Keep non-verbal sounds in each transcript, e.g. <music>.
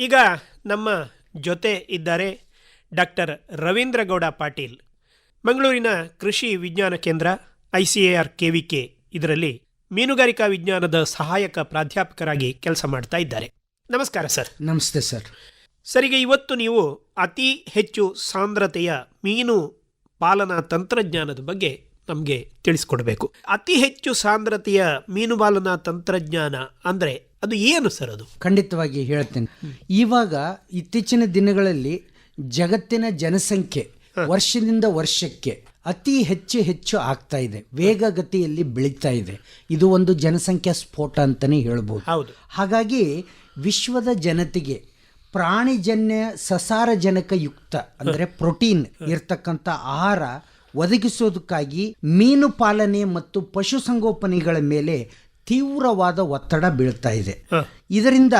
ಈಗ ನಮ್ಮ ಜೊತೆ ಇದ್ದಾರೆ ಡಾಕ್ಟರ್ ರವೀಂದ್ರಗೌಡ ಪಾಟೀಲ್ ಮಂಗಳೂರಿನ ಕೃಷಿ ವಿಜ್ಞಾನ ಕೇಂದ್ರ I C A R K V K ಇದರಲ್ಲಿ ಮೀನುಗಾರಿಕಾ ವಿಜ್ಞಾನದ ಸಹಾಯಕ ಪ್ರಾಧ್ಯಾಪಕರಾಗಿ ಕೆಲಸ ಮಾಡ್ತಾ ಇದ್ದಾರೆ. ನಮಸ್ಕಾರ ಸರ್. ನಮಸ್ತೆ ಸರ್. ಸರಿಗೆ ಇವತ್ತು ನೀವು ಅತಿ ಹೆಚ್ಚು ಸಾಂದ್ರತೆಯ ಮೀನು ಪಾಲನಾ ತಂತ್ರಜ್ಞಾನದ ಬಗ್ಗೆ ನಮಗೆ ತಿಳಿಸ್ಕೊಡ್ಬೇಕು. ಅತಿ ಹೆಚ್ಚು ಸಾಂದ್ರತೆಯ ಮೀನು ಪಾಲನಾ ತಂತ್ರಜ್ಞಾನ ಅಂದರೆ ಅದು ಏನು ಸರ್ ಅದು? ಖಂಡಿತವಾಗಿ ಹೇಳ್ತೇನೆ ಇವಾಗ ಇತ್ತೀಚಿನ ದಿನಗಳಲ್ಲಿ ಜಗತ್ತಿನ ಜನಸಂಖ್ಯೆ ವರ್ಷದಿಂದ ವರ್ಷಕ್ಕೆ ಅತಿ ಹೆಚ್ಚು ಹೆಚ್ಚು ಆಗ್ತಾ ಇದೆ. ವೇಗಗತಿಯಲ್ಲಿ ಬೆಳೀತಾ ಇದೆ. ಇದು ಒಂದು ಜನಸಂಖ್ಯಾ ಸ್ಫೋಟ ಅಂತಲೇ ಹೇಳ್ಬೋದು. ಹೌದು. ಹಾಗಾಗಿ ವಿಶ್ವದ ಜನತೆಗೆ ಪ್ರಾಣಿಜನ್ಯ ಸಸಾರಜನಕ ಯುಕ್ತ ಅಂದರೆ ಪ್ರೋಟೀನ್ ಇರ್ತಕ್ಕಂಥ ಆಹಾರ ಒದಗಿಸೋದಕ್ಕಾಗಿ ಮೀನು ಪಾಲನೆ ಮತ್ತು ಪಶುಸಂಗೋಪನೆಗಳ ಮೇಲೆ ತೀವ್ರವಾದ ಒತ್ತಡ ಬೀಳ್ತಾ ಇದೆ. ಇದರಿಂದ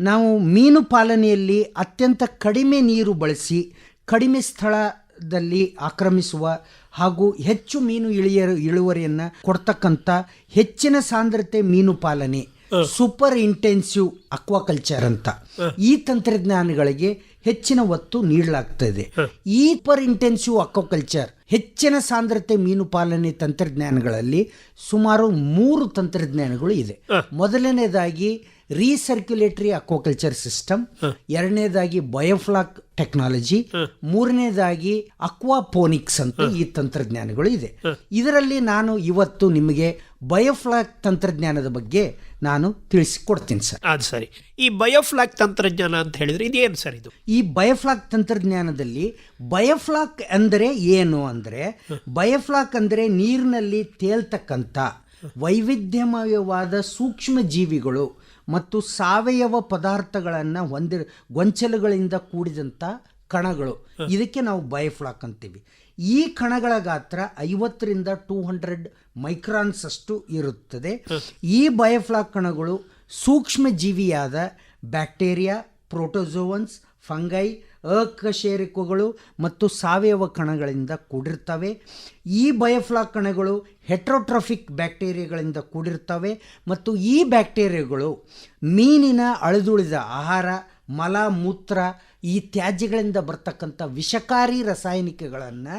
ನಾವು ಮೀನು ಪಾಲನೆಯಲ್ಲಿ ಅತ್ಯಂತ ಕಡಿಮೆ ನೀರು ಬಳಸಿ ಕಡಿಮೆ ಸ್ಥಳದಲ್ಲಿ ಆಕ್ರಮಿಸುವ ಹಾಗೂ ಹೆಚ್ಚು ಮೀನು ಇಳಿಯ ಇಳುವರಿಯನ್ನು ಕೊಡ್ತಕ್ಕಂಥ ಹೆಚ್ಚಿನ ಸಾಂದ್ರತೆ ಮೀನು ಪಾಲನೆ ಸೂಪರ್ ಇಂಟೆನ್ಸಿವ್ ಅಕ್ವಾಕಲ್ಚರ್ ಅಂತ. ಈ ತಂತ್ರಜ್ಞಾನಗಳಿಗೆ ಹೆಚ್ಚಿನ ಒತ್ತು ನೀಡಲಾಗ್ತದೆ ಈ ಪರ್ ಇಂಟೆನ್ಸಿವ್ ಅಕ್ವಾಕಲ್ಚರ್ ಹೆಚ್ಚಿನ ಸಾಂದ್ರತೆ ಮೀನು ಪಾಲನೆ ತಂತ್ರಜ್ಞಾನಗಳಲ್ಲಿ ಸುಮಾರು ಮೂರು ತಂತ್ರಜ್ಞಾನಗಳು ಇದೆ. ಮೊದಲನೇದಾಗಿ ರೀಸರ್ಕ್ಯುಲೇಟರಿ ಅಕ್ವಾಕಲ್ಚರ್ ಸಿಸ್ಟಮ್ ಎರಡನೇದಾಗಿ ಬಯೋಫ್ಲಾಕ್ ಟೆಕ್ನಾಲಜಿ ಮೂರನೇದಾಗಿ ಅಕ್ವಾಪೋನಿಕ್ಸ್ ಅಂತ ಈ ತಂತ್ರಜ್ಞಾನಗಳು ಇದೆ. ಇದರಲ್ಲಿ ನಾನು ಇವತ್ತು ನಿಮಗೆ ಬಯೋಫ್ಲಾಕ್ ತಂತ್ರಜ್ಞಾನದ ಬಗ್ಗೆ ನಾನು ತಿಳಿಸಿಕೊಡ್ತೀನಿ ಸರ್. ಅದು ಸರಿ. ಈ ಬಯೋಫ್ಲಾಕ್ ತಂತ್ರಜ್ಞಾನ ಅಂತ ಹೇಳಿದ್ರೆ ಇದೇನು ಸರ್ ಇದು? ಈ ಬಯೋಫ್ಲಾಕ್ ತಂತ್ರಜ್ಞಾನದಲ್ಲಿ ಬಯೋಫ್ಲಾಕ್ ಅಂದರೆ ಏನು ಅಂದರೆ ಬಯೋಫ್ಲಾಕ್ ಅಂದರೆ ನೀರಿನಲ್ಲಿ ತೇಲ್ತಕ್ಕಂಥ ವೈವಿಧ್ಯಮಯವಾದ ಸೂಕ್ಷ್ಮ ಜೀವಿಗಳು ಮತ್ತು ಸಾವಯವ ಪದಾರ್ಥಗಳನ್ನು ಹೊಂದಿ ಗೊಂಚಲುಗಳಿಂದ ಕೂಡಿದಂಥ ಕಣಗಳು. ಇದಕ್ಕೆ ನಾವು ಬಯೋಫ್ಲಾಕ್ ಅಂತೀವಿ. ಈ ಕಣಗಳ ಗಾತ್ರ ಐವತ್ತರಿಂದ ಟೂ ಹಂಡ್ರೆಡ್ ಮೈಕ್ರಾನ್ಸ್ ಅಷ್ಟು ಇರುತ್ತದೆ. ಈ ಬಯೋಫ್ಲಾಕ್ ಕಣಗಳು ಸೂಕ್ಷ್ಮ ಜೀವಿಯಾದ ಬ್ಯಾಕ್ಟೀರಿಯಾ ಪ್ರೋಟೋಜೋವನ್ಸ್ ಫಂಗೈ ಅಕಶೇರಿಕಗಳು ಮತ್ತು ಸಾವಯವ ಕಣಗಳಿಂದ ಕೂಡಿರ್ತವೆ. ಈ ಬಯೋಫ್ಲಾಕ್ ಕಣಗಳು ಹೆಟ್ರೋಟ್ರಫಿಕ್ ಬ್ಯಾಕ್ಟೀರಿಯಾಗಳಿಂದ ಕೂಡಿರ್ತವೆ ಮತ್ತು ಈ ಬ್ಯಾಕ್ಟೀರಿಯಾಗಳು ಮೀನಿನ ಅಳಿದುಳಿದ ಆಹಾರ ಮಲ ಮೂತ್ರ ಈ ತ್ಯಾಜ್ಯಗಳಿಂದ ಬರ್ತಕ್ಕಂಥ ವಿಷಕಾರಿ ರಾಸಾಯನಿಕಗಳನ್ನು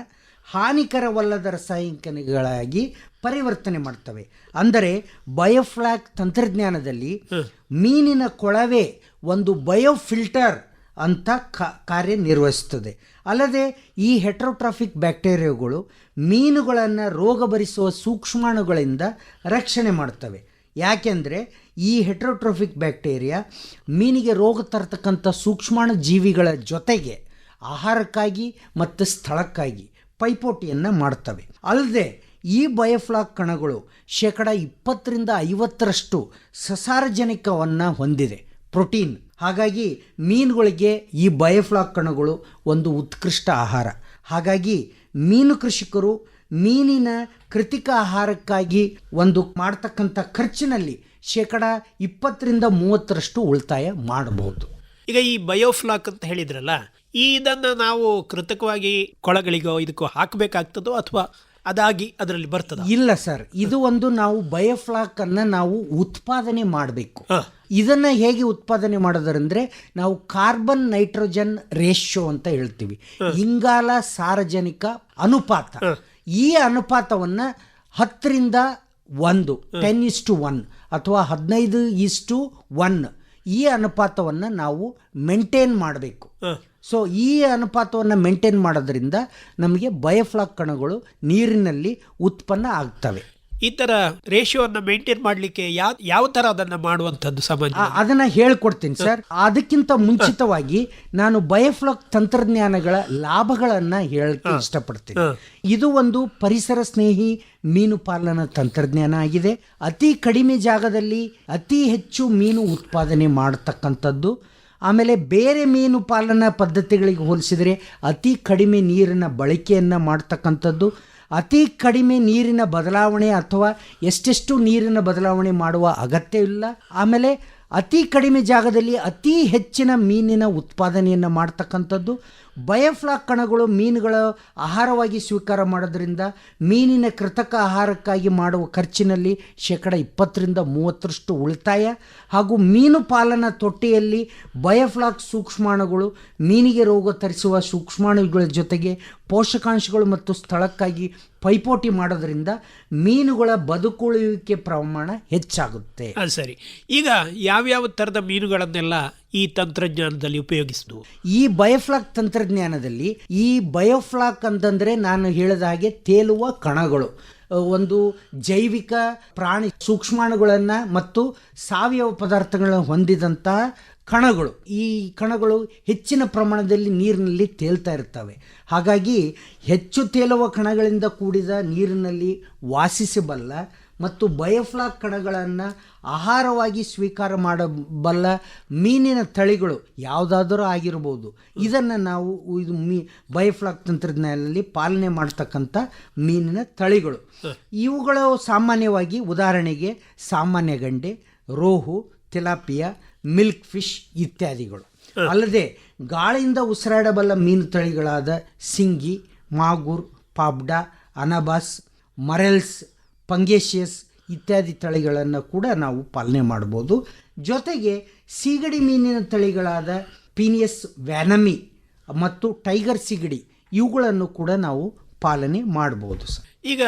ಹಾನಿಕರವಲ್ಲದ ರಾಸಾಯನಿಕಗಳಾಗಿ ಪರಿವರ್ತನೆ ಮಾಡ್ತವೆ. ಅಂದರೆ ಬಯೋಫ್ಲಾಕ್ ತಂತ್ರಜ್ಞಾನದಲ್ಲಿ ಮೀನಿನ ಕೊಳವೆ ಒಂದು ಬಯೋಫಿಲ್ಟರ್ ಅಂತ ಕಾರ್ಯನಿರ್ವಹಿಸ್ತದೆ ಅಲ್ಲದೆ ಈ ಹೆಟ್ರೋಟ್ರಾಫಿಕ್ ಬ್ಯಾಕ್ಟೀರಿಯಾಗಳು ಮೀನುಗಳನ್ನು ರೋಗ ಭರಿಸುವ ಸೂಕ್ಷ್ಮಾಣುಗಳಿಂದ ರಕ್ಷಣೆ ಮಾಡ್ತವೆ. ಯಾಕೆಂದರೆ ಈ ಹೆಟ್ರೋಟ್ರಾಫಿಕ್ ಬ್ಯಾಕ್ಟೀರಿಯಾ ಮೀನಿಗೆ ರೋಗ ತರತಕ್ಕಂಥ ಸೂಕ್ಷ್ಮಾಣು ಜೀವಿಗಳ ಜೊತೆಗೆ ಆಹಾರಕ್ಕಾಗಿ ಮತ್ತು ಸ್ಥಳಕ್ಕಾಗಿ ಪೈಪೋಟಿಯನ್ನು ಮಾಡ್ತವೆ. ಅಲ್ಲದೆ ಈ ಬಯೋಫ್ಲಾಕ್ ಕಣಗಳು ಶೇಕಡ ಇಪ್ಪತ್ತರಿಂದ ಐವತ್ತರಷ್ಟು ಸಸಾರಜನಿಕವನ್ನು ಹೊಂದಿದೆ. ಪ್ರೋಟೀನ್. ಹಾಗಾಗಿ ಮೀನುಗಳಿಗೆ ಈ ಬಯೋಫ್ಲಾಕ್ ಕಣಗಳು ಒಂದು ಉತ್ಕೃಷ್ಟ ಆಹಾರ. ಹಾಗಾಗಿ ಮೀನು ಕೃಷಿಕರು ಮೀನಿನ ಕೃತಿಕ ಆಹಾರಕ್ಕಾಗಿ ಒಂದು ಮಾಡ್ತಕ್ಕಂಥ ಖರ್ಚಿನಲ್ಲಿ ಶೇಕಡ ಇಪ್ಪತ್ತರಿಂದ ಮೂವತ್ತರಷ್ಟು ಉಳಿತಾಯ ಮಾಡಬಹುದು. ಈಗ ಈ ಬಯೋಫ್ಲಾಕ್ ಅಂತ ಹೇಳಿದ್ರಲ್ಲ ಈ ಇದನ್ನು ನಾವು ಕೃತಕವಾಗಿ ಕೊಳಗಳಿಗೋ ಇದಕ್ಕೋ ಹಾಕಬೇಕಾಗ್ತದೋ ಅಥವಾ ಅದಾಗಿ ಅದರಲ್ಲಿ ಬರ್ತದೆ? ಇಲ್ಲ ಸರ್ ಇದು ಒಂದು ನಾವು ಬಯೋಫ್ಲಾಕ್ ಅನ್ನ ನಾವು ಉತ್ಪಾದನೆ ಮಾಡಬೇಕು. ಇದನ್ನ ಹೇಗೆ ಉತ್ಪಾದನೆ ಮಾಡೋದರಂದರೆ ನಾವು ಕಾರ್ಬನ್ ನೈಟ್ರೋಜನ್ ರೇಷ್ಯೋ ಅಂತ ಹೇಳ್ತೀವಿ. ಇಂಗಾಲ ಸಾರ್ವಜನಿಕ ಅನುಪಾತ. ಈ ಅನುಪಾತವನ್ನು ಹತ್ತರಿಂದ ಒಂದು ಟೆನ್ ಇಸ್ಟು ಒನ್ ಅಥವಾ ಹದಿನೈದು ಇಸ್ಟು ಒನ್ ಈ ಅನುಪಾತವನ್ನು ನಾವು ಮೇಂಟೈನ್ ಮಾಡಬೇಕು. ಸೊ ಈ ಅನುಪಾತವನ್ನು ಮೇಂಟೈನ್ ಮಾಡೋದ್ರಿಂದ ನಮಗೆ ಬಯೋಫ್ಲಾಕ್ ಕಣಗಳು ನೀರಿನಲ್ಲಿ ಉತ್ಪನ್ನ ಆಗ್ತವೆ. ಈ ತರ ರೇಷಿಯೋನ ಮೇಂಟೈನ್ ಮಾಡಲಿಕ್ಕೆ ಯಾವ ಯಾವ ತರ ಅದನ್ನ ಮಾಡುವಂತದ್ದು ಸಮಾಜ ಅದನ್ನ ಹೇಳ್ಕೊಡ್ತೀನಿ ಸರ್. ಅದಕ್ಕಿಂತ ಮುಂಚಿತವಾಗಿ ನಾನು ಬಯೋಫ್ಲಾಕ್ ತಂತ್ರಜ್ಞಾನಗಳ ಲಾಭಗಳನ್ನ ಹೇಳಕ್ಕೆ ಇಷ್ಟಪಡ್ತೀನಿ. ಇದು ಒಂದು ಪರಿಸರ ಸ್ನೇಹಿ ಮೀನು ಪಾಲನಾ ತಂತ್ರಜ್ಞಾನ ಆಗಿದೆ. ಅತಿ ಕಡಿಮೆ ಜಾಗದಲ್ಲಿ ಅತಿ ಹೆಚ್ಚು ಮೀನು ಉತ್ಪಾದನೆ ಮಾಡತಕ್ಕಂಥದ್ದು. ಆಮೇಲೆ ಬೇರೆ ಮೀನು ಪಾಲನಾ ಪದ್ಧತಿಗಳಿಗೆ ಹೋಲಿಸಿದರೆ ಅತಿ ಕಡಿಮೆ ನೀರಿನ ಬಳಕೆಯನ್ನು ಮಾಡ್ತಕ್ಕಂಥದ್ದು. ಅತಿ ಕಡಿಮೆ ನೀರಿನ ಬದಲಾವಣೆ ಅಥವಾ ಎಷ್ಟೆಷ್ಟು ನೀರಿನ ಬದಲಾವಣೆ ಮಾಡುವ ಅಗತ್ಯ ಇಲ್ಲ. ಆಮೇಲೆ ಅತಿ ಕಡಿಮೆ ಜಾಗದಲ್ಲಿ ಅತಿ ಹೆಚ್ಚಿನ ಮೀನಿನ ಉತ್ಪಾದನೆಯನ್ನು ಮಾಡ್ತಕ್ಕಂಥದ್ದು ಬಯೋಫ್ಲಾಕ್ ಕಣಗಳು ಮೀನುಗಳ ಆಹಾರವಾಗಿ ಸ್ವೀಕಾರ ಮಾಡೋದ್ರಿಂದ ಮೀನಿನ ಕೃತಕ ಆಹಾರಕ್ಕಾಗಿ ಮಾಡುವ ಖರ್ಚಿನಲ್ಲಿ ಶೇಕಡ ಇಪ್ಪತ್ತರಿಂದ ಮೂವತ್ತರಷ್ಟು ಉಳಿತಾಯ. ಹಾಗೂ ಮೀನು ಪಾಲನಾ ತೊಟ್ಟಿಯಲ್ಲಿ ಬಯೋಫ್ಲಾಕ್ ಸೂಕ್ಷ್ಮಾಣುಗಳು ಮೀನಿಗೆ ರೋಗ ತರಿಸುವ ಸೂಕ್ಷ್ಮಾಣುಗಳ ಜೊತೆಗೆ ಪೋಷಕಾಂಶಗಳು ಮತ್ತು ಸ್ಥಳಕ್ಕಾಗಿ ಪೈಪೋಟಿ ಮಾಡೋದ್ರಿಂದ ಮೀನುಗಳ ಬದುಕುಳಿಯುವಿಕೆ ಪ್ರಮಾಣ ಹೆಚ್ಚಾಗುತ್ತೆ. ಅದು ಸರಿ. ಈಗ ಯಾವ್ಯಾವ ಥರದ ಮೀನುಗಳನ್ನೆಲ್ಲ ಈ ತಂತ್ರಜ್ಞಾನದಲ್ಲಿ ಉಪಯೋಗಿಸುದು? ಈ ಬಯೋಫ್ಲಾಕ್ ತಂತ್ರಜ್ಞಾನದಲ್ಲಿ ಈ ಬಯೋಫ್ಲಾಕ್ ಅಂತಂದರೆ ನಾನು ಹೇಳಿದ ಹಾಗೆ ತೇಲುವ ಕಣಗಳು ಒಂದು ಜೈವಿಕ ಪ್ರಾಣಿ ಸೂಕ್ಷ್ಮಾಣುಗಳನ್ನು ಮತ್ತು ಸಾವಯವ ಪದಾರ್ಥಗಳನ್ನು ಹೊಂದಿದಂತಹ ಕಣಗಳು. ಈ ಕಣಗಳು ಹೆಚ್ಚಿನ ಪ್ರಮಾಣದಲ್ಲಿ ನೀರಿನಲ್ಲಿ ತೇಲ್ತಾ ಇರ್ತವೆ. ಹಾಗಾಗಿ ಹೆಚ್ಚು ತೇಲುವ ಕಣಗಳಿಂದ ಕೂಡಿದ ನೀರಿನಲ್ಲಿ ವಾಸಿಸಬಲ್ಲ ಮತ್ತು ಬಯೋಫ್ಲಾಕ್ ಕಣಗಳನ್ನು ಆಹಾರವಾಗಿ ಸ್ವೀಕಾರ ಮಾಡಬಲ್ಲ ಮೀನಿನ ತಳಿಗಳು ಯಾವುದಾದರೂ ಆಗಿರ್ಬೋದು. ಇದನ್ನು ನಾವು ಇದು ಮೀ ಬಯೋಫ್ಲಾಕ್ ತಂತ್ರಜ್ಞಾನದಲ್ಲಿ ಪಾಲನೆ ಮಾಡ್ತಕ್ಕಂಥ ಮೀನಿನ ತಳಿಗಳು. ಇವುಗಳು ಸಾಮಾನ್ಯವಾಗಿ ಉದಾಹರಣೆಗೆ ಸಾಮಾನ್ಯ ಗಂಡೆ ರೋಹು ತಿಲಾಪಿಯಾ ಮಿಲ್ಕ್ ಫಿಶ್ ಇತ್ಯಾದಿಗಳು. ಅಲ್ಲದೆ ಗಾಳಿಯಿಂದ ಉಸಿರಾಡಬಲ್ಲ ಮೀನು ತಳಿಗಳಾದ ಸಿಂಗಿ, ಮಾಗೂರ್, ಪಾಬ್ಡಾ, ಅನಬಾಸ್, ಮರೆಲ್ಸ್ ಪಂಗೇಶಿಯಸ್ ಇತ್ಯಾದಿ ತಳಿಗಳನ್ನು ಕೂಡ ನಾವು ಪಾಲನೆ ಮಾಡ್ಬೋದು ಜೊತೆಗೆ ಸೀಗಡಿ ಮೀನಿನ ತಳಿಗಳಾದ ಪೀನಿಯಸ್ ವ್ಯಾನಮಿ ಮತ್ತು ಟೈಗರ್ ಸಿಗಡಿ ಇವುಗಳನ್ನು ಕೂಡ ನಾವು ಪಾಲನೆ ಮಾಡ್ಬೋದು ಸರ್. ಈಗ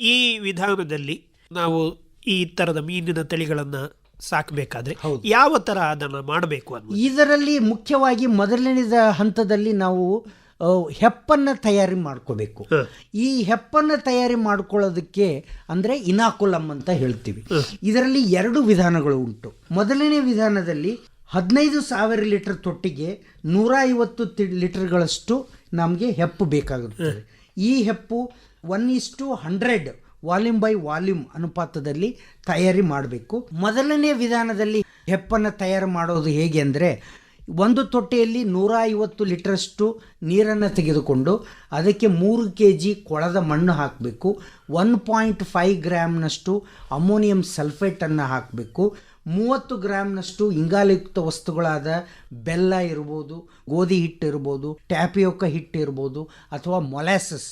ಈ ವಿಧಾನದಲ್ಲಿ ನಾವು ಈ ಥರದ ಮೀನಿನ ತಳಿಗಳನ್ನು ಸಾಕಬೇಕಾದ್ರೆ ಯಾವ ಥರ ಅದನ್ನು ಮಾಡಬೇಕು ಇದರಲ್ಲಿ ಮುಖ್ಯವಾಗಿ ಮೊದಲನೇದ ಹಂತದಲ್ಲಿ ನಾವು ಹೆಪ್ಪನ್ನು ತಯಾರಿ ಮಾಡ್ಕೋಬೇಕು. ಈ ಹೆಪ್ಪನ್ನು ತಯಾರಿ ಮಾಡ್ಕೊಳ್ಳೋದಕ್ಕೆ ಅಂದರೆ ಇನಾಕುಲಮ್ ಅಂತ ಹೇಳ್ತೀವಿ. ಇದರಲ್ಲಿ ಎರಡು ವಿಧಾನಗಳು ಉಂಟು. ಮೊದಲನೇ ವಿಧಾನದಲ್ಲಿ ಹದಿನೈದು ಸಾವಿರ ಲೀಟರ್ ತೊಟ್ಟಿಗೆ ನೂರ ಐವತ್ತು ಲೀಟರ್ಗಳಷ್ಟು ನಮಗೆ ಹೆಪ್ಪು ಬೇಕಾಗುತ್ತದೆ. ಈ ಹೆಪ್ಪು one is to hundred volume by volume ಅನುಪಾತದಲ್ಲಿ ತಯಾರಿ ಮಾಡಬೇಕು. ಮೊದಲನೇ ವಿಧಾನದಲ್ಲಿ ಹೆಪ್ಪನ್ನು ತಯಾರು ಮಾಡೋದು ಹೇಗೆ ಅಂದರೆ, ಒಂದು ತೊಟ್ಟೆಯಲ್ಲಿ ನೂರ ಐವತ್ತು ಲೀಟ್ರಷ್ಟು ನೀರನ್ನು ತೆಗೆದುಕೊಂಡು ಅದಕ್ಕೆ ಮೂರು ಕೆ ಜಿ ಕೊಳದ ಮಣ್ಣು ಹಾಕಬೇಕು. ಒನ್ ಪಾಯಿಂಟ್ ಫೈವ್ ಗ್ರಾಮ್ನಷ್ಟು ಅಮೋನಿಯಂ ಸಲ್ಫೇಟನ್ನು ಹಾಕಬೇಕು. ಮೂವತ್ತು ಗ್ರಾಮ್ನಷ್ಟು ಇಂಗಾಲಯುಕ್ತ ವಸ್ತುಗಳಾದ ಬೆಲ್ಲ ಇರ್ಬೋದು, ಗೋಧಿ ಹಿಟ್ಟು ಇರ್ಬೋದು, ಟ್ಯಾಪಿಯೋಕ ಹಿಟ್ಟು ಇರ್ಬೋದು ಅಥವಾ ಮೊಲಾಸಸ್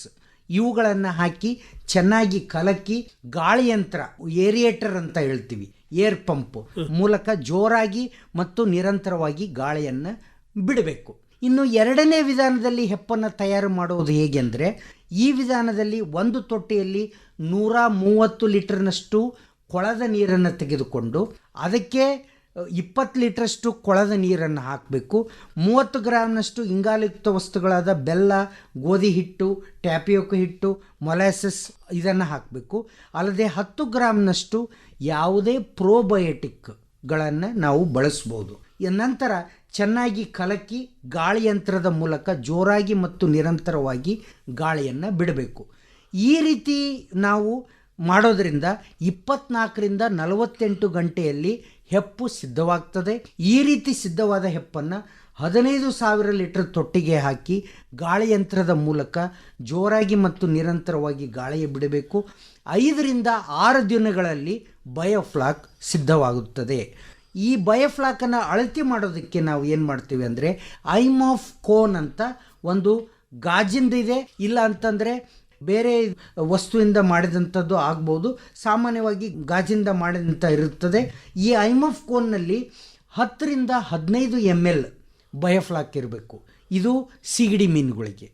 ಇವುಗಳನ್ನು ಹಾಕಿ ಚೆನ್ನಾಗಿ ಕಲಕಿ ಗಾಳಿಯಂತ್ರ, ಏರಿಯೇಟರ್ ಅಂತ ಹೇಳ್ತೀವಿ, ಏರ್ ಪಂಪ್. ಮೂಲಕ ಜೋರಾಗಿ ಮತ್ತು ನಿರಂತರವಾಗಿ ಗಾಳಿಯನ್ನು ಬಿಡಬೇಕು. ಇನ್ನು ಎರಡನೇ ವಿಧಾನದಲ್ಲಿ ಹೆಪ್ಪನ್ನು ತಯಾರು ಮಾಡುವುದು ಹೇಗೆಂದರೆ, ಈ ವಿಧಾನದಲ್ಲಿ ಒಂದು ತೊಟ್ಟಿಯಲ್ಲಿ ನೂರ ಮೂವತ್ತು ಲೀಟರ್ನಷ್ಟು ಕೊಳದ ನೀರನ್ನು ತೆಗೆದುಕೊಂಡು ಅದಕ್ಕೆ ಇಪ್ಪತ್ತು ಲೀಟ್ರಷ್ಟು ಕೊಳದ ನೀರನ್ನು ಹಾಕಬೇಕು. ಮೂವತ್ತು ಗ್ರಾಮ್ನಷ್ಟು ಇಂಗಾಲಯುಕ್ತ ವಸ್ತುಗಳಾದ ಬೆಲ್ಲ, ಗೋಧಿ ಹಿಟ್ಟು, ಟ್ಯಾಪಿಯೋಕ ಹಿಟ್ಟು, ಮೊಲಾಸಸ್ ಇದನ್ನು ಹಾಕಬೇಕು. ಅಲ್ಲದೆ ಹತ್ತು ಗ್ರಾಮ್ನಷ್ಟು ಯಾವುದೇ ಪ್ರೋಬಯೋಟಿಕ್ಗಳನ್ನು ನಾವು ಬಳಸ್ಬೋದು. ನಂತರ ಚೆನ್ನಾಗಿ ಕಲಕಿ ಗಾಳಿಯಂತ್ರದ ಮೂಲಕ ಜೋರಾಗಿ ಮತ್ತು ನಿರಂತರವಾಗಿ ಗಾಳಿಯನ್ನು ಬಿಡಬೇಕು. ಈ ರೀತಿ ನಾವು ಮಾಡೋದರಿಂದ ಇಪ್ಪತ್ನಾಲ್ಕರಿಂದ ನಲವತ್ತೆಂಟು ಗಂಟೆಯಲ್ಲಿ ಹೆಪ್ಪು ಸಿದ್ಧವಾಗ್ತದೆ. ಈ ರೀತಿ ಸಿದ್ಧವಾದ ಹೆಪ್ಪನ್ನು ಹದಿನೈದು ಸಾವಿರ ಲೀಟರ್ ತೊಟ್ಟಿಗೆ ಹಾಕಿ ಗಾಳಿಯಂತ್ರದ ಮೂಲಕ ಜೋರಾಗಿ ಮತ್ತು ನಿರಂತರವಾಗಿ ಗಾಳಿಯ ಬಿಡಬೇಕು. ಐದರಿಂದ ಆರು ದಿನಗಳಲ್ಲಿ ಬಯೋಫ್ಲಾಕ್ ಸಿದ್ಧವಾಗುತ್ತದೆ. ಈ ಬಯೋಫ್ಲಾಕನ್ನು ಅಳತೆ ಮಾಡೋದಕ್ಕೆ ನಾವು ಏನು ಮಾಡ್ತೀವಿ ಅಂದರೆ ಐಮ್ ಆಫ್ ಕೋನ್ ಅಂತ ಒಂದು ಗಾಜಿಂದಿದೆ ಇಲ್ಲ ಅಂತಂದರೆ ಬೇರೆ ವಸ್ತುವಿಂದ ಮಾಡಿದಂಥದ್ದು ಆಗ್ಬೋದು. ಸಾಮಾನ್ಯವಾಗಿ ಗಾಜಿಂದ ಮಾಡಿದಂಥ ಇರುತ್ತದೆ. ಈ ಐಮಫ್ ಕೋನ್ನಲ್ಲಿ ಹತ್ತರಿಂದ ಹದಿನೈದು ಎಂ ಎಲ್ ಬಯೋಫ್ಲಾಕ್ ಇರಬೇಕು. ಇದು ಸಿಗಡಿ ಮೀನುಗಳಿಗೆ.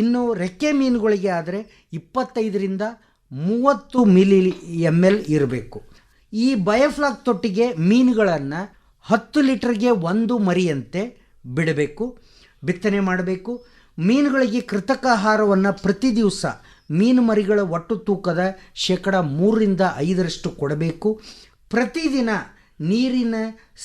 ಇನ್ನು ರೆಕ್ಕೆ ಮೀನುಗಳಿಗೆ ಆದರೆ ಇಪ್ಪತ್ತೈದರಿಂದ ಮೂವತ್ತು ಮಿಲಿ ಎಂ ಎಲ್ ಇರಬೇಕು. ಈ ಬಯೋಫ್ಲಾಕ್ ತೊಟ್ಟಿಗೆ ಮೀನುಗಳನ್ನು ಹತ್ತು ಲೀಟರ್ಗೆ ಒಂದು ಮರಿಯಂತೆ ಬಿಡಬೇಕು, ಬಿತ್ತನೆ ಮಾಡಬೇಕು. ಮೀನುಗಳಿಗೆ ಕೃತಕ ಆಹಾರವನ್ನು ಪ್ರತಿ ದಿವಸ ಮೀನು ಮರಿಗಳ ಒಟ್ಟು ತೂಕದ ಶೇಕಡ ಮೂರರಿಂದ ಐದರಷ್ಟು ಕೊಡಬೇಕು. ಪ್ರತಿದಿನ ನೀರಿನ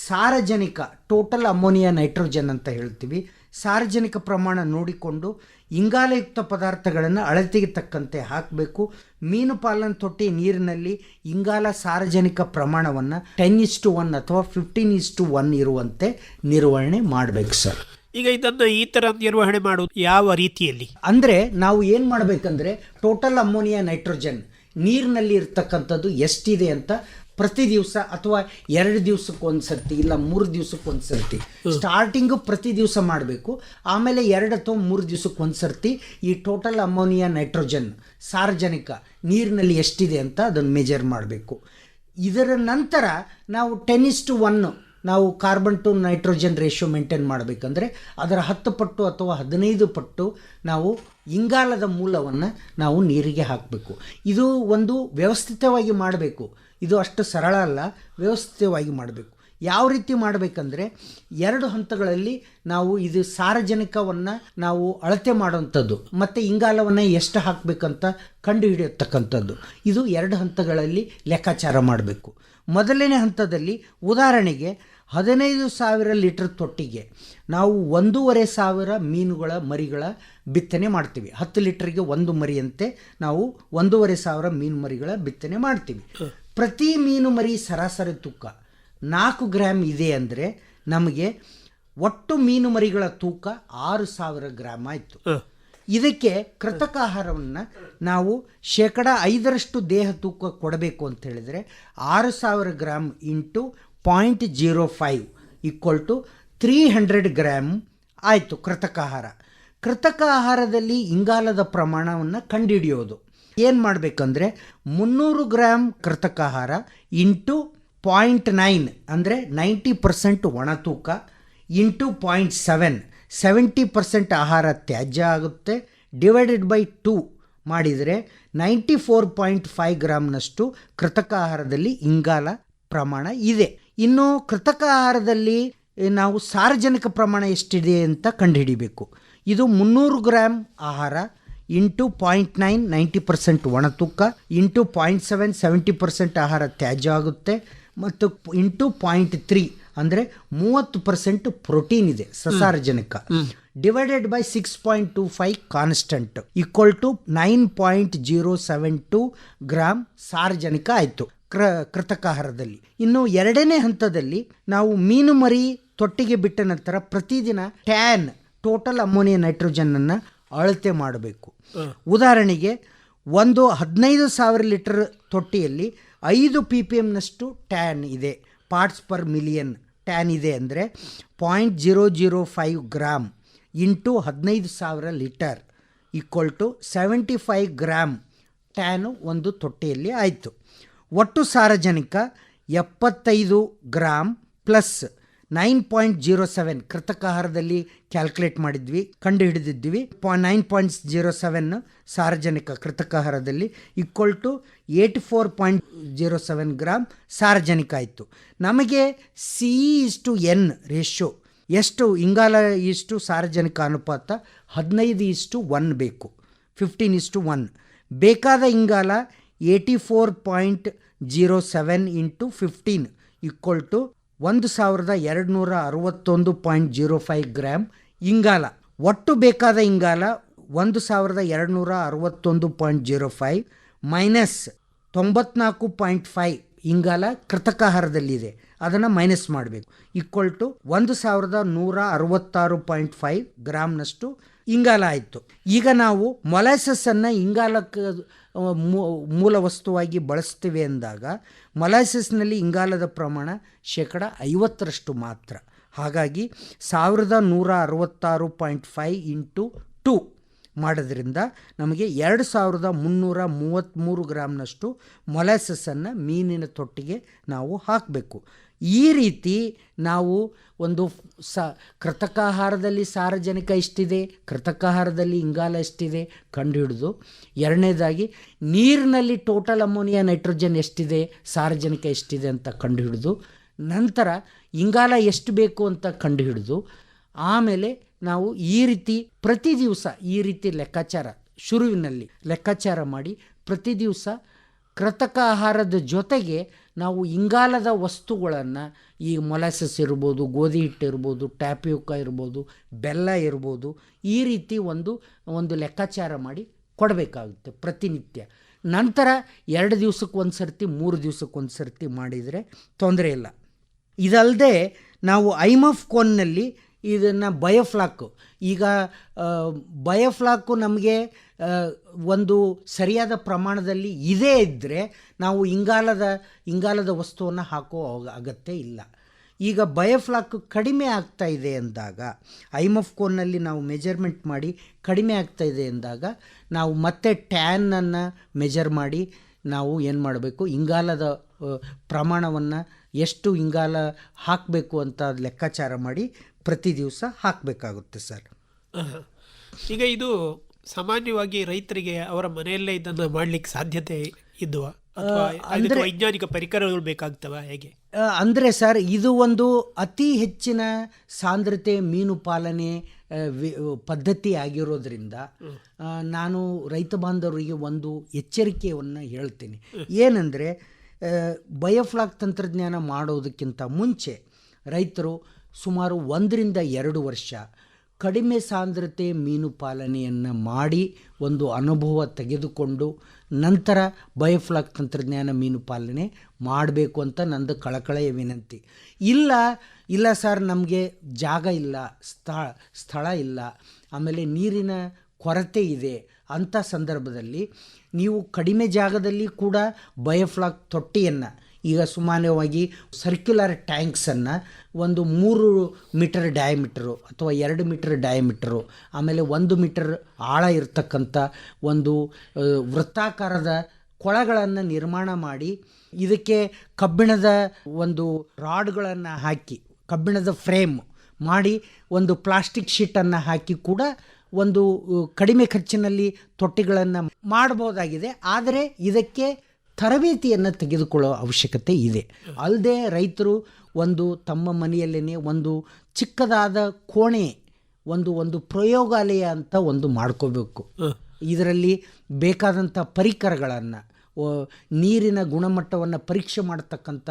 ಸಾರಜನಿಕ ಟೋಟಲ್ ಅಮೋನಿಯಾ ನೈಟ್ರೋಜನ್ ಅಂತ ಹೇಳ್ತೀವಿ. ಸಾರ್ವಜನಿಕ ಪ್ರಮಾಣ ನೋಡಿಕೊಂಡು ಇಂಗಾಲಯುಕ್ತ ಪದಾರ್ಥಗಳನ್ನು ಅಳತೆಗೆ ತಕ್ಕಂತೆ ಹಾಕಬೇಕು. ಮೀನು ಪಾಲನ್ ತೊಟ್ಟಿ ನೀರಿನಲ್ಲಿ ಇಂಗಾಲ ಸಾರ್ವಜನಿಕ ಪ್ರಮಾಣವನ್ನು ಟೆನ್ ಇಸ್ಟು ಒನ್ ಅಥವಾ ಫಿಫ್ಟೀನ್ ಇಸ್ಟು ಒನ್ ಇರುವಂತೆ ನಿರ್ವಹಣೆ ಮಾಡಬೇಕು ಸರ್ ಈಗ ಇದನ್ನು ಈ ಥರ ನಿರ್ವಹಣೆ ಮಾಡೋದು ಯಾವ ರೀತಿಯಲ್ಲಿ? ಅಂದರೆ ನಾವು ಏನು ಮಾಡಬೇಕಂದ್ರೆ ಟೋಟಲ್ ಅಮೋನಿಯಾ ನೈಟ್ರೋಜನ್ ನೀರಿನಲ್ಲಿ ಇರ್ತಕ್ಕಂಥದ್ದು ಎಷ್ಟಿದೆ ಅಂತ ಪ್ರತಿ ದಿವಸ ಅಥವಾ ಎರಡು ದಿವಸಕ್ಕೆ ಒಂದು ಸರ್ತಿ ಇಲ್ಲ ಮೂರು ದಿವಸಕ್ಕೆ ಒಂದು ಸರ್ತಿ. ಸ್ಟಾರ್ಟಿಂಗು ಪ್ರತಿ ದಿವಸ ಮಾಡಬೇಕು. ಆಮೇಲೆ ಎರಡು ಅಥವಾ ಮೂರು ದಿವಸಕ್ಕೆ ಒಂದು ಸರ್ತಿ ಈ ಟೋಟಲ್ ಅಮೋನಿಯಾ ನೈಟ್ರೋಜನ್ ಸಾರ್ವಜನಿಕ ನೀರಿನಲ್ಲಿ ಎಷ್ಟಿದೆ ಅಂತ ಅದನ್ನು ಮೆಜರ್ ಮಾಡಬೇಕು. ಇದರ ನಂತರ ನಾವು ಟೆನ್ನಿಸ್ ಟು ಒನ್ನು ನಾವು carbon to nitrogen ratio maintain ಮಾಡಬೇಕಂದ್ರೆ ಅದರ ಹತ್ತು ಪಟ್ಟು ಅಥವಾ ಹದಿನೈದು ಪಟ್ಟು ನಾವು ಇಂಗಾಲದ ಮೂಲವನ್ನು ನಾವು ನೀರಿಗೆ ಹಾಕಬೇಕು. ಇದು ಒಂದು ವ್ಯವಸ್ಥಿತವಾಗಿ ಮಾಡಬೇಕು. ಇದು ಅಷ್ಟು ಸರಳ ಅಲ್ಲ, ವ್ಯವಸ್ಥಿತವಾಗಿ ಮಾಡಬೇಕು. ಯಾವ ರೀತಿ ಮಾಡಬೇಕಂದ್ರೆ ಎರಡು ಹಂತಗಳಲ್ಲಿ ನಾವು ಇದು ಸಾರಜನಕವನ್ನು ನಾವು ಅಳತೆ ಮಾಡುವಂಥದ್ದು, ಮತ್ತು ಇಂಗಾಲವನ್ನು ಎಷ್ಟು ಹಾಕಬೇಕಂತ ಕಂಡುಹಿಡಿಯತಕ್ಕಂಥದ್ದು. ಇದು ಎರಡು ಹಂತಗಳಲ್ಲಿ ಲೆಕ್ಕಾಚಾರ ಮಾಡಬೇಕು. ಮೊದಲನೇ ಹಂತದಲ್ಲಿ ಉದಾಹರಣೆಗೆ ಹದಿನೈದು ಸಾವಿರ ಲೀಟರ್ ತೊಟ್ಟಿಗೆ ನಾವು ಒಂದೂವರೆ ಸಾವಿರ ಮೀನುಗಳ ಮರಿಗಳ ಬಿತ್ತನೆ ಮಾಡ್ತೀವಿ. ಹತ್ತು ಲೀಟರ್ಗೆ ಒಂದು ಮರಿಯಂತೆ ನಾವು ಒಂದೂವರೆ ಸಾವಿರ ಮೀನು ಮರಿಗಳ ಬಿತ್ತನೆ ಮಾಡ್ತೀವಿ. ಪ್ರತಿ ಮೀನು ಮರಿ ಸರಾಸರಿ ತೂಕ ನಾಲ್ಕು ಗ್ರಾಮ್ ಇದೆ ಅಂದರೆ ನಮಗೆ ಒಟ್ಟು ಮೀನು ಮರಿಗಳ ತೂಕ ಆರು ಸಾವಿರ ಗ್ರಾಮ್ ಆಯಿತು. ಇದಕ್ಕೆ ಕೃತಕ ಆಹಾರವನ್ನು ನಾವು ಶೇಕಡ ಐದರಷ್ಟು ದೇಹ ತೂಕ ಕೊಡಬೇಕು ಅಂತ ಹೇಳಿದರೆ ಆರು ಸಾವಿರ gram into point zero five equal to three hundred gram ಆಯಿತು ಕೃತಕ ಆಹಾರ. ಕೃತಕ ಆಹಾರದಲ್ಲಿ ಇಂಗಾಲದ ಪ್ರಮಾಣವನ್ನು ಕಂಡುಹಿಡಿಯೋದು. ಏನು ಮಾಡಬೇಕಂದ್ರೆ ಮುನ್ನೂರು ಗ್ರಾಮ್ ಕೃತಕ ಆಹಾರ ಇಂಟು ಪಾಯಿಂಟ್ ನೈನ್ ಅಂದರೆ ನೈಂಟಿ ಪರ್ಸೆಂಟ್ ಒಣ ತೂಕ into point seven seventy percent ಆಹಾರ ತ್ಯಾಜ್ಯ ಆಗುತ್ತೆ. ಡಿವೈಡೆಡ್ ಬೈ ಟೂ ಮಾಡಿದರೆ ನೈಂಟಿ ಫೋರ್ ಪಾಯಿಂಟ್ ಫೈವ್ ಗ್ರಾಮ್ನಷ್ಟು ಕೃತಕ ಆಹಾರದಲ್ಲಿ ಇಂಗಾಲ ಪ್ರಮಾಣ ಇದೆ. ಇನ್ನು ಕೃತಕ ಆಹಾರದಲ್ಲಿ ನಾವು ಸಾರ್ವಜನಿಕ ಪ್ರಮಾಣ ಎಷ್ಟಿದೆ ಅಂತ ಕಂಡುಹಿಡಿಬೇಕು. ಇದು ಮುನ್ನೂರು ಗ್ರಾಮ್ ಆಹಾರ into point nine ninety percent ಒಣ ತೂಕ into point seven seventy percent ಆಹಾರ ತ್ಯಾಜ್ಯ ಆಗುತ್ತೆ ಮತ್ತು ಇಂಟು ಪಾಯಿಂಟ್ ತ್ರೀ ಅಂದರೆ ಮೂವತ್ತು ಪರ್ಸೆಂಟ್ ಪ್ರೋಟೀನ್ ಇದೆ ಸಸಾರಜನಕ. Divided by six point two five constant equal to nine point zero seven two gram ಸಾರ್ವಜನಿಕ ಆಯಿತು. ಕೃ ಕೃತಕಾಹಾರದಲ್ಲಿ. ಇನ್ನು ಎರಡನೇ ಹಂತದಲ್ಲಿ ನಾವು ಮೀನು ಮರಿ ತೊಟ್ಟಿಗೆ ಬಿಟ್ಟ ನಂತರ ಪ್ರತಿದಿನ ಟ್ಯಾನ್ ಟೋಟಲ್ ಅಮೋನಿಯಾ ನೈಟ್ರೋಜನ್ನನ್ನು ಅಳತೆ ಮಾಡಬೇಕು. ಉದಾಹರಣೆಗೆ ಒಂದು ಹದಿನೈದು ಸಾವಿರ ಲೀಟರ್ ತೊಟ್ಟಿಯಲ್ಲಿ ಐದು ಪಿ ಪಿ ಎಮ್ನಷ್ಟು ಟ್ಯಾನ್ ಇದೆ. ಪಾರ್ಟ್ಸ್ ಪರ್ ಮಿಲಿಯನ್ ಟ್ಯಾನ್ ಇದೆ ಅಂದರೆ point zero zero five gram into ಹದಿನೈದು ಸಾವಿರ litre equal to seventy five gram TAN ಒಂದು ತೊಟ್ಟಿಯಲ್ಲಿ ಆಯಿತು. ಒಟ್ಟು ಸಾರಜನಕ ಎಪ್ಪತ್ತೈದು gram plus nine point zero seven ಕೃತಕ ಆಹಾರದಲ್ಲಿ ಕ್ಯಾಲ್ಕುಲೇಟ್ ಮಾಡಿದ್ವಿ ಕಂಡು ಹಿಡಿದಿದ್ವಿ ಪಾ ನೈನ್ ಪಾಯಿಂಟ್ ಜೀರೋ ಸೆವೆನ್ ಸಾರ್ವಜನಿಕ ಕೃತಕ ಆಹಾರದಲ್ಲಿ equal to eighty four point zero seven gram ಸಾರ್ವಜನಿಕ ಆಯಿತು. ನಮಗೆ ಸಿ ಇಷ್ಟು ಎನ್ ರೇಷೋ ಎಷ್ಟು ಇಂಗಾಲ ಇಷ್ಟು ಸಾರ್ವಜನಿಕ ಅನುಪಾತ ಹದಿನೈದು ಇಷ್ಟು ಒನ್ ಬೇಕು. ಫಿಫ್ಟೀನ್ ಇಷ್ಟು ಒನ್ ಬೇಕಾದ ಇಂಗಾಲ eighty four point zero seven into fifteen equal to ಒಂದು ಸಾವಿರದ ಎರಡು ನೂರ ಅರವತ್ತೊಂದು ಪಾಯಿಂಟ್ ಜೀರೋ ಫೈವ್ ಗ್ರಾಮ್ ಇಂಗಾಲ ಒಟ್ಟು ಬೇಕಾದ ಇಂಗಾಲ ಒಂದು ಸಾವಿರದ ಎರಡು ನೂರ ಅರವತ್ತೊಂದು ಪಾಯಿಂಟ್ ಜೀರೋ ಫೈವ್ ಮೈನಸ್ ತೊಂಬತ್ನಾಲ್ಕು ಪಾಯಿಂಟ್ ಫೈವ್ ಇಂಗಾಲ ಕೃತಕ ಆಹಾರದಲ್ಲಿದೆ ಅದನ್ನು ಮೈನಸ್ ಮಾಡಬೇಕು. ಈಕ್ವಲ್ ಟು ಒಂದು ಸಾವಿರದ ನೂರ ಅರವತ್ತಾರು ಪಾಯಿಂಟ್ ಫೈವ್ ಗ್ರಾಮ್ನಷ್ಟು ಇಂಗಾಲ ಆಯಿತು. ಈಗ ನಾವು ಮೊಲಾಸಸ್ಸನ್ನು ಇಂಗಾಲಕ್ಕೆ ಮೂಲ ವಸ್ತುವಾಗಿ ಬಳಸ್ತೀವಿ ಅಂದಾಗ ಮೊಲಾಸಸ್ನಲ್ಲಿ ಇಂಗಾಲದ ಪ್ರಮಾಣ ಶೇಕಡ ಐವತ್ತರಷ್ಟು ಮಾತ್ರ. ಹಾಗಾಗಿ ಸಾವಿರದ ನೂರ ಅರವತ್ತಾರು ಪಾಯಿಂಟ್ ಫೈವ್ ಇಂಟು ಟು ಮಾಡೋದ್ರಿಂದ ನಮಗೆ ಎರಡು ಸಾವಿರದ ಮುನ್ನೂರ ಮೂವತ್ತ್ಮೂರು ಗ್ರಾಮ್ನಷ್ಟು ಮೊಲಾಸಸ್ಸನ್ನು ಮೀನಿನ ತೊಟ್ಟಿಗೆ ನಾವು ಹಾಕಬೇಕು. ಈ ರೀತಿ ನಾವು ಒಂದು ಸ ಕೃತಕ ಆಹಾರದಲ್ಲಿ ಸಾರ್ವಜನಿಕ ಎಷ್ಟಿದೆ ಕೃತಕ ಆಹಾರದಲ್ಲಿ ಇಂಗಾಲ ಎಷ್ಟಿದೆ ಕಂಡುಹಿಡಿದು ಎರಡನೇದಾಗಿ ನೀರಿನಲ್ಲಿ ಟೋಟಲ್ ಅಮೋನಿಯಾ ನೈಟ್ರೋಜನ್ ಎಷ್ಟಿದೆ ಸಾರ್ವಜನಿಕ ಎಷ್ಟಿದೆ ಅಂತ ಕಂಡುಹಿಡಿದು ನಂತರ ಇಂಗಾಲ ಎಷ್ಟು ಬೇಕು ಅಂತ ಕಂಡುಹಿಡಿದು ಆಮೇಲೆ ನಾವು ಈ ರೀತಿ ಪ್ರತಿ ದಿವಸ ಈ ರೀತಿ ಲೆಕ್ಕಾಚಾರ, ಶುರುವಿನಲ್ಲಿ ಲೆಕ್ಕಾಚಾರ ಮಾಡಿ ಪ್ರತಿ ದಿವಸ ಕೃತಕ ಆಹಾರದ ಜೊತೆಗೆ ನಾವು ಇಂಗಾಲದ ವಸ್ತುಗಳನ್ನು, ಈ ಮೊಲಾಸಸ್ ಇರ್ಬೋದು, ಗೋಧಿ ಹಿಟ್ಟು ಇರ್ಬೋದು, ಟ್ಯಾಪಿಯೋಕ ಇರ್ಬೋದು, ಬೆಲ್ಲ ಇರ್ಬೋದು, ಈ ರೀತಿ ಒಂದು ಒಂದು ಲೆಕ್ಕಾಚಾರ ಮಾಡಿ ಕೊಡಬೇಕಾಗುತ್ತೆ ಪ್ರತಿನಿತ್ಯ. ನಂತರ ಎರಡು ದಿವ್ಸಕ್ಕೆ ಒಂದು ಸರ್ತಿ, ಮೂರು ದಿವಸಕ್ಕೆ ಒಂದು ಸರ್ತಿ ಮಾಡಿದರೆ ತೊಂದರೆ ಇಲ್ಲ. ಇದಲ್ಲದೆ ನಾವು ಐಮಫ್ ಕೋನ್ನಲ್ಲಿ ಇದನ್ನು ಬಯೋಫ್ಲಾಕು. ಈಗ ಬಯೋಫ್ಲಾಕು ನಮಗೆ ಒಂದು ಸರಿಯಾದ ಪ್ರಮಾಣದಲ್ಲಿ ಇದೇ ಇದ್ದರೆ ನಾವು ಇಂಗಾಲದ ಇಂಗಾಲದ ವಸ್ತುವನ್ನು ಹಾಕೋ ಅಗ- ಅಗತ್ಯ ಇಲ್ಲ. ಈಗ ಬಯೋಫ್ಲಾಕ್ ಕಡಿಮೆ ಆಗ್ತಾ ಇದೆ ಅಂದಾಗ ಐಮಫ್ ಕೋನ್ನಲ್ಲಿ ನಾವು ಮೆಜರ್ಮೆಂಟ್ ಮಾಡಿ ಕಡಿಮೆ ಆಗ್ತಾ ಇದೆ ಅಂದಾಗ, ನಾವು ಮತ್ತೆ ಟ್ಯಾನನ್ನು ಮೆಜರ್ ಮಾಡಿ ನಾವು ಏನು ಮಾಡಬೇಕು? ಇಂಗಾಲದ ಪ್ರಮಾಣವನ್ನು ಎಷ್ಟು ಇಂಗಾಲ ಹಾಕಬೇಕು ಅಂತ ಲೆಕ್ಕಾಚಾರ ಮಾಡಿ ಪ್ರತಿ ದಿವಸ ಹಾಕಬೇಕಾಗುತ್ತೆ ಸರ್. <laughs> ಈಗ ಇದು ಸಾಮಾನ್ಯವಾಗಿ ರೈತರಿಗೆ ಅವರ ಮನೆಯಲ್ಲೇ ಇದನ್ನು ಮಾಡ್ಲಿಕ್ಕೆ ಸಾಧ್ಯತೆ ಇದ್ದುವ ಅಂದರೆ ವೈಜ್ಞಾನಿಕ ಪರಿಕರಗಳು ಬೇಕಾಗ್ತವ ಹೇಗೆ? ಅಂದರೆ ಸರ್ ಇದು ಒಂದು ಅತಿ ಹೆಚ್ಚಿನ ಸಾಂದ್ರತೆ ಮೀನು ಪಾಲನೆ ಪದ್ಧತಿ ಆಗಿರೋದ್ರಿಂದ ನಾನು ರೈತ ಬಾಂಧವರಿಗೆ ಒಂದು ಎಚ್ಚರಿಕೆಯನ್ನು ಹೇಳ್ತೀನಿ. ಏನಂದರೆ ಬಯೋಫ್ಲಾಕ್ ತಂತ್ರಜ್ಞಾನ ಮಾಡೋದಕ್ಕಿಂತ ಮುಂಚೆ ರೈತರು ಸುಮಾರು ಒಂದರಿಂದ ಎರಡು ವರ್ಷ ಕಡಿಮೆ ಸಾಂದ್ರತೆ ಮೀನು ಪಾಲನೆಯನ್ನು ಮಾಡಿ ಒಂದು ಅನುಭವ ತೆಗೆದುಕೊಂಡು ನಂತರ ಬಯೋಫ್ಲಾಕ್ ತಂತ್ರಜ್ಞಾನ ಮೀನು ಪಾಲನೆ ಮಾಡಬೇಕು ಅಂತ ನಂದು ಕಳಕಳೆಯ ವಿನಂತಿ. ಇಲ್ಲ ಇಲ್ಲ ಸರ್, ನಮಗೆ ಜಾಗ ಇಲ್ಲ, ಸ್ಥಳ ಸ್ಥಳ ಇಲ್ಲ, ಆಮೇಲೆ ನೀರಿನ ಕೊರತೆ ಇದೆ ಅಂಥ ಸಂದರ್ಭದಲ್ಲಿ ನೀವು ಕಡಿಮೆ ಜಾಗದಲ್ಲಿ ಕೂಡ ಬಯೋಫ್ಲಾಕ್ ತೊಟ್ಟಿಯನ್ನು ಈಗ ಸಾಮಾನ್ಯವಾಗಿ ಸರ್ಕ್ಯುಲರ್ ಟ್ಯಾಂಕ್ಸನ್ನು ಒಂದು ಮೂರು ಮೀಟರ್ ಡಯಾಮೀಟರು ಅಥವಾ ಎರಡು ಮೀಟರ್ ಡಯಾಮೀಟರು ಆಮೇಲೆ ಒಂದು ಮೀಟರ್ ಆಳ ಇರತಕ್ಕಂಥ ಒಂದು ವೃತ್ತಾಕಾರದ ಕೊಳಗಳನ್ನು ನಿರ್ಮಾಣ ಮಾಡಿ ಇದಕ್ಕೆ ಕಬ್ಬಿಣದ ಒಂದು ರಾಡ್ಗಳನ್ನು ಹಾಕಿ, ಕಬ್ಬಿಣದ ಫ್ರೇಮ್ ಮಾಡಿ ಒಂದು ಪ್ಲಾಸ್ಟಿಕ್ ಶೀಟನ್ನು ಹಾಕಿ ಕೂಡ ಒಂದು ಕಡಿಮೆ ಖರ್ಚಿನಲ್ಲಿ ತೊಟ್ಟಿಗಳನ್ನು ಮಾಡ್ಬೋದಾಗಿದೆ. ಆದರೆ ಇದಕ್ಕೆ ತರಬೇತಿಯನ್ನು ತೆಗೆದುಕೊಳ್ಳೋ ಅವಶ್ಯಕತೆ ಇದೆ. ಅಲ್ಲದೆ ರೈತರು ಒಂದು ತಮ್ಮ ಮನೆಯಲ್ಲೇ ಒಂದು ಚಿಕ್ಕದಾದ ಕೋಣೆ ಒಂದು ಒಂದು ಪ್ರಯೋಗಾಲಯ ಅಂತ ಒಂದು ಮಾಡ್ಕೋಬೇಕು. ಇದರಲ್ಲಿ ಬೇಕಾದಂಥ ಪರಿಕರಗಳನ್ನು ನೀರಿನ ಗುಣಮಟ್ಟವನ್ನು ಪರೀಕ್ಷೆ ಮಾಡತಕ್ಕಂಥ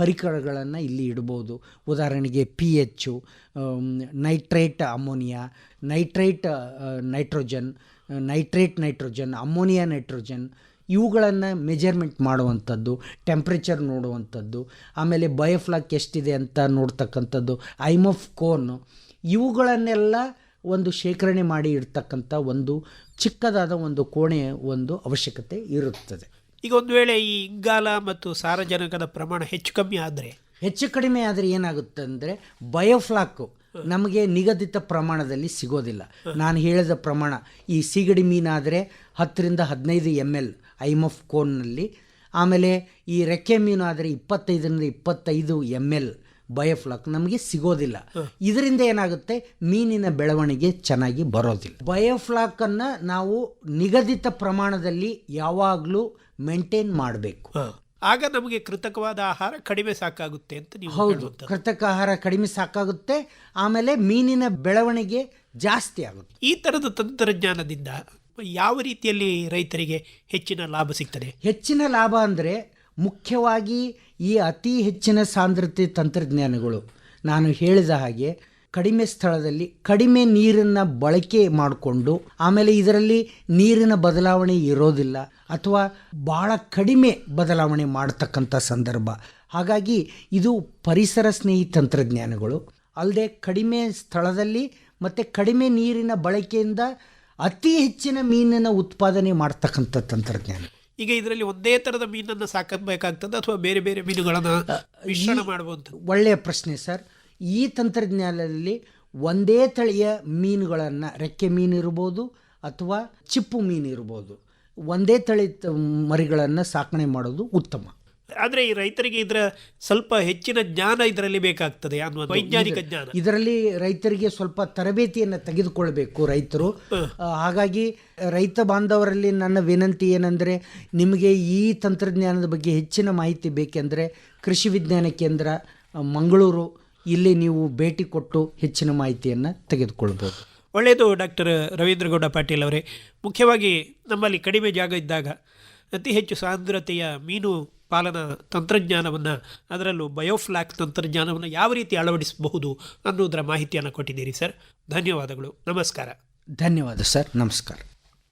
ಪರಿಕರಗಳನ್ನು ಇಲ್ಲಿ ಇಡ್ಬೋದು. ಉದಾಹರಣೆಗೆ P H nitrate ammonia nitrate nitrogen nitrate nitrogen ammonia nitrogen ಇವುಗಳನ್ನು ಮೆಜರ್ಮೆಂಟ್ ಮಾಡುವಂಥದ್ದು ಟೆಂಪ್ರೇಚರ್ ನೋಡುವಂಥದ್ದು ಆಮೇಲೆ ಬಯೋಫ್ಲಾಕ್ ಎಷ್ಟಿದೆ ಅಂತ ನೋಡ್ತಕ್ಕಂಥದ್ದು ಆಫ್ ಕೋನ್ ಇವುಗಳನ್ನೆಲ್ಲ ಒಂದು ಶೇಖರಣೆ ಮಾಡಿ ಇಡ್ತಕ್ಕಂಥ ಒಂದು ಚಿಕ್ಕದಾದ ಒಂದು ಕೋಣೆಯ ಒಂದು ಅವಶ್ಯಕತೆ ಇರುತ್ತದೆ. ಈಗ ಒಂದು ವೇಳೆ ಈ ಇಂಗಾಲ ಮತ್ತು ಸಾರಜನಕದ ಪ್ರಮಾಣ ಹೆಚ್ಚು ಕಮ್ಮಿ ಆದರೆ? ಹೆಚ್ಚು ಕಡಿಮೆ ಆದರೆ ಏನಾಗುತ್ತೆ ಅಂದರೆ ಬಯೋಫ್ಲಾಕು ನಮಗೆ ನಿಗದಿತ ಪ್ರಮಾಣದಲ್ಲಿ ಸಿಗೋದಿಲ್ಲ. ನಾನು ಹೇಳಿದ ಪ್ರಮಾಣ ಈ ಸಿಗಡಿ ಮೀನಾದರೆ ಹತ್ತರಿಂದ ಹದಿನೈದು ಎಂ ಎಲ್ ಐಮಫ್ ಕೋನ್ನಲ್ಲಿ ಆಮೇಲೆ ಈ ರೆಕ್ಕೆ ಮೀನು ಆದರೆ ಇಪ್ಪತ್ತೈದರಿಂದ ಇಪ್ಪತ್ತೈದು ಎಂ ಎಲ್ ಬಯೋಫ್ಲಾಕ್ ನಮಗೆ ಸಿಗೋದಿಲ್ಲ. ಇದರಿಂದ ಏನಾಗುತ್ತೆ? ಮೀನಿನ ಬೆಳವಣಿಗೆ ಚೆನ್ನಾಗಿ ಬರೋದಿಲ್ಲ. ಬಯೋಫ್ಲಾಕನ್ನು ನಾವು ನಿಗದಿತ ಪ್ರಮಾಣದಲ್ಲಿ ಯಾವಾಗಲೂ ಮೇಂಟೈನ್ ಮಾಡಬೇಕು. ಆಗ ನಮಗೆ ಕೃತಕವಾದ ಆಹಾರ ಕಡಿಮೆ ಸಾಕಾಗುತ್ತೆ ಅಂತ ನೀವು ಹೌದು. ಕೃತಕ ಆಹಾರ ಕಡಿಮೆ ಸಾಕಾಗುತ್ತೆ. ಆಮೇಲೆ ಮೀನಿನ ಬೆಳವಣಿಗೆ ಜಾಸ್ತಿ ಆಗುತ್ತೆ. ಈ ಥರದ ತಂತ್ರಜ್ಞಾನದಿಂದ ಯಾವ ರೀತಿಯಲ್ಲಿ ರೈತರಿಗೆ ಹೆಚ್ಚಿನ ಲಾಭ ಸಿಗ್ತದೆ? ಹೆಚ್ಚಿನ ಲಾಭ ಅಂದರೆ ಮುಖ್ಯವಾಗಿ ಈ ಅತಿ ಹೆಚ್ಚಿನ ಸಾಂದ್ರತೆ ತಂತ್ರಜ್ಞಾನಗಳು. ನಾನು ಹೇಳಿದ ಹಾಗೆ ಕಡಿಮೆ ಸ್ಥಳದಲ್ಲಿ ಕಡಿಮೆ ನೀರನ್ನು ಬಳಕೆ ಮಾಡಿಕೊಂಡು ಆಮೇಲೆ ಇದರಲ್ಲಿ ನೀರಿನ ಬದಲಾವಣೆ ಇರೋದಿಲ್ಲ ಅಥವಾ ಭಾಳ ಕಡಿಮೆ ಬದಲಾವಣೆ ಮಾಡತಕ್ಕಂಥ ಸಂದರ್ಭ. ಹಾಗಾಗಿ ಇದು ಪರಿಸರ ಸ್ನೇಹಿ ತಂತ್ರಜ್ಞಾನಗಳು. ಅಲ್ಲದೆ ಕಡಿಮೆ ಸ್ಥಳದಲ್ಲಿ ಮತ್ತು ಕಡಿಮೆ ನೀರಿನ ಬಳಕೆಯಿಂದ ಅತಿ ಹೆಚ್ಚಿನ ಮೀನನ್ನು ಉತ್ಪಾದನೆ ಮಾಡ್ತಕ್ಕಂಥ ತಂತ್ರಜ್ಞಾನ. ಈಗ ಇದರಲ್ಲಿ ಒಂದೇ ಥರದ ಮೀನನ್ನು ಸಾಕಬೇಕಾಗ್ತದೆ ಅಥವಾ ಬೇರೆ ಬೇರೆ ಮೀನುಗಳನ್ನು ಮಿಶ್ರಣ ಮಾಡ್ಬೋದು ಒಳ್ಳೆಯ ಪ್ರಶ್ನೆ ಸರ್. ಈ ತಂತ್ರಜ್ಞಾನದಲ್ಲಿ ಒಂದೇ ತಳಿಯ ಮೀನುಗಳನ್ನು ರೆಕ್ಕೆ ಮೀನು ಇರ್ಬೋದು ಅಥವಾ ಚಿಪ್ಪು ಮೀನು ಇರ್ಬೋದು. ಒಂದೇ ತಳಿ ಮರಿಗಳನ್ನು ಸಾಕಣೆ ಮಾಡೋದು ಉತ್ತಮ. ಆದರೆ ಈ ರೈತರಿಗೆ ಇದರ ಸ್ವಲ್ಪ ಹೆಚ್ಚಿನ ಜ್ಞಾನ ಇದರಲ್ಲಿ ಬೇಕಾಗ್ತದೆ ಅನ್ನುವ ವೈಜ್ಞಾನಿಕ ಜ್ಞಾನ. ಇದರಲ್ಲಿ ರೈತರಿಗೆ ಸ್ವಲ್ಪ ತರಬೇತಿಯನ್ನು ತೆಗೆದುಕೊಳ್ಬೇಕು ರೈತರು. ಹಾಗಾಗಿ ರೈತ ಬಾಂಧವರಲ್ಲಿ ನನ್ನ ವಿನಂತಿ ಏನಂದರೆ ನಿಮಗೆ ಈ ತಂತ್ರಜ್ಞಾನದ ಬಗ್ಗೆ ಹೆಚ್ಚಿನ ಮಾಹಿತಿ ಬೇಕೆಂದರೆ ಕೃಷಿ ವಿಜ್ಞಾನ ಕೇಂದ್ರ ಮಂಗಳೂರು ಇಲ್ಲಿ ನೀವು ಭೇಟಿ ಕೊಟ್ಟು ಹೆಚ್ಚಿನ ಮಾಹಿತಿಯನ್ನು ತೆಗೆದುಕೊಳ್ಬೋದು. ಒಳ್ಳೆಯದು ಡಾಕ್ಟರ್ ರವೀಂದ್ರಗೌಡ ಪಾಟೀಲ್ ಅವರೇ. ಮುಖ್ಯವಾಗಿ ನಮ್ಮಲ್ಲಿ ಕಡಿಮೆ ಜಾಗ ಇದ್ದಾಗ ಅತಿ ಹೆಚ್ಚು ಸಾಂದ್ರತೆಯ ಮೀನು ಪಾಲನಾ ತಂತ್ರಜ್ಞಾನವನ್ನು, ಅದರಲ್ಲೂ ಬಯೋಫ್ಲಾಕ್ ತಂತ್ರಜ್ಞಾನವನ್ನು ಯಾವ ರೀತಿ ಅಳವಡಿಸಬಹುದು ಅನ್ನೋದರ ಮಾಹಿತಿಯನ್ನು ಕೊಟ್ಟಿದ್ದೀರಿ ಸರ್. ಧನ್ಯವಾದಗಳು. ನಮಸ್ಕಾರ. ಧನ್ಯವಾದ ಸರ್. ನಮಸ್ಕಾರ.